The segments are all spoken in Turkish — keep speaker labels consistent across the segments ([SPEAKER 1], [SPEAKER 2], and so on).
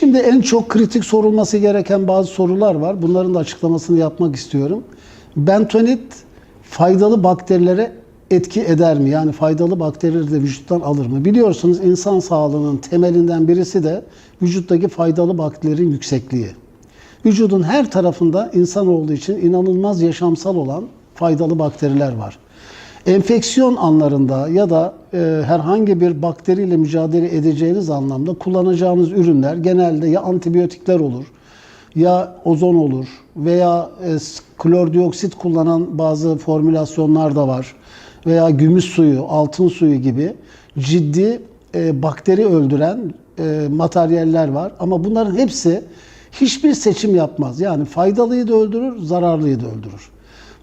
[SPEAKER 1] Şimdi en çok kritik sorulması gereken bazı sorular var. Bunların da açıklamasını yapmak istiyorum. Bentonit faydalı bakterilere etki eder mi? Yani faydalı bakterileri de vücuttan alır mı? Biliyorsunuz insan sağlığının temelinden birisi de vücuttaki faydalı bakterilerin yüksekliği. Vücudun her tarafında insan olduğu için inanılmaz yaşamsal olan faydalı bakteriler var. Enfeksiyon anlarında ya da e, herhangi bir bakteriyle mücadele edeceğiniz anlamda kullanacağınız ürünler genelde ya antibiyotikler olur, ya ozon olur veya e, klordioksit kullanan bazı formülasyonlar da var veya gümüş suyu, altın suyu gibi ciddi e, bakteri öldüren e, materyaller var. Ama bunların hepsi hiçbir seçim yapmaz. Yani faydalıyı da öldürür, zararlıyı da öldürür.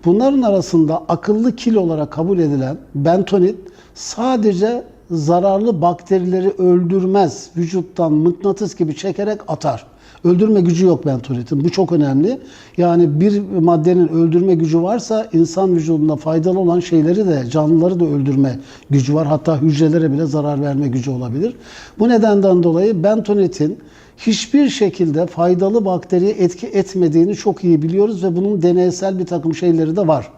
[SPEAKER 1] Bunların arasında akıllı kil olarak kabul edilen bentonit sadece zararlı bakterileri öldürmez. Vücuttan mıknatıs gibi çekerek atar. Öldürme gücü yok bentonitin. Bu çok önemli. Yani bir maddenin öldürme gücü varsa insan vücudunda faydalı olan şeyleri de canlıları da öldürme gücü var. Hatta hücrelere bile zarar verme gücü olabilir. Bu nedenden dolayı bentonitin hiçbir şekilde faydalı bakteriye etki etmediğini çok iyi biliyoruz ve bunun deneysel bir takım şeyleri de var.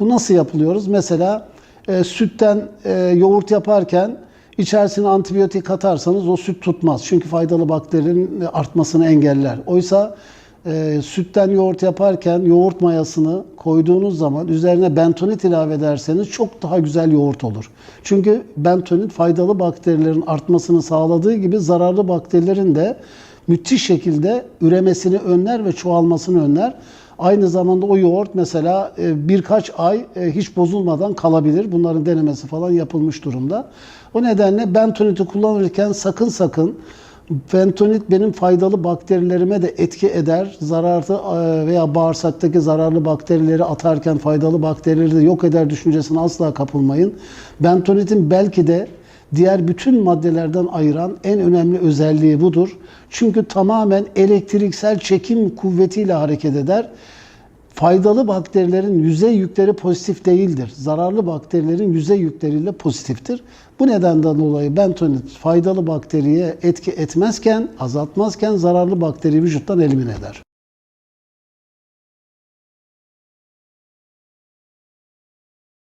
[SPEAKER 1] Bu nasıl yapılıyoruz? Mesela e, sütten e, yoğurt yaparken içerisine antibiyotik katarsanız o süt tutmaz. Çünkü faydalı bakterinin artmasını engeller. Oysa e, sütten yoğurt yaparken yoğurt mayasını koyduğunuz zaman üzerine bentonit ilave ederseniz çok daha güzel yoğurt olur. Çünkü bentonit faydalı bakterilerin artmasını sağladığı gibi zararlı bakterilerin de müthiş şekilde üremesini önler ve çoğalmasını önler. Aynı zamanda o yoğurt mesela e, birkaç ay e, hiç bozulmadan kalabilir. Bunların denemesi falan yapılmış durumda. O nedenle bentoniti kullanırken sakın sakın bentonit benim faydalı bakterilerime de etki eder. Zararlı e, veya bağırsaktaki zararlı bakterileri atarken faydalı bakterileri de yok eder düşüncesine asla kapılmayın. Bentonitin belki de diğer bütün maddelerden ayıran en önemli özelliği budur. Çünkü tamamen elektriksel çekim kuvvetiyle hareket eder. Faydalı bakterilerin yüzey yükleri pozitif değildir. Zararlı bakterilerin yüzey yükleriyle pozitiftir. Bu nedenden dolayı bentonit faydalı bakteriye etki etmezken, azaltmazken zararlı bakteriyi vücuttan elimine eder.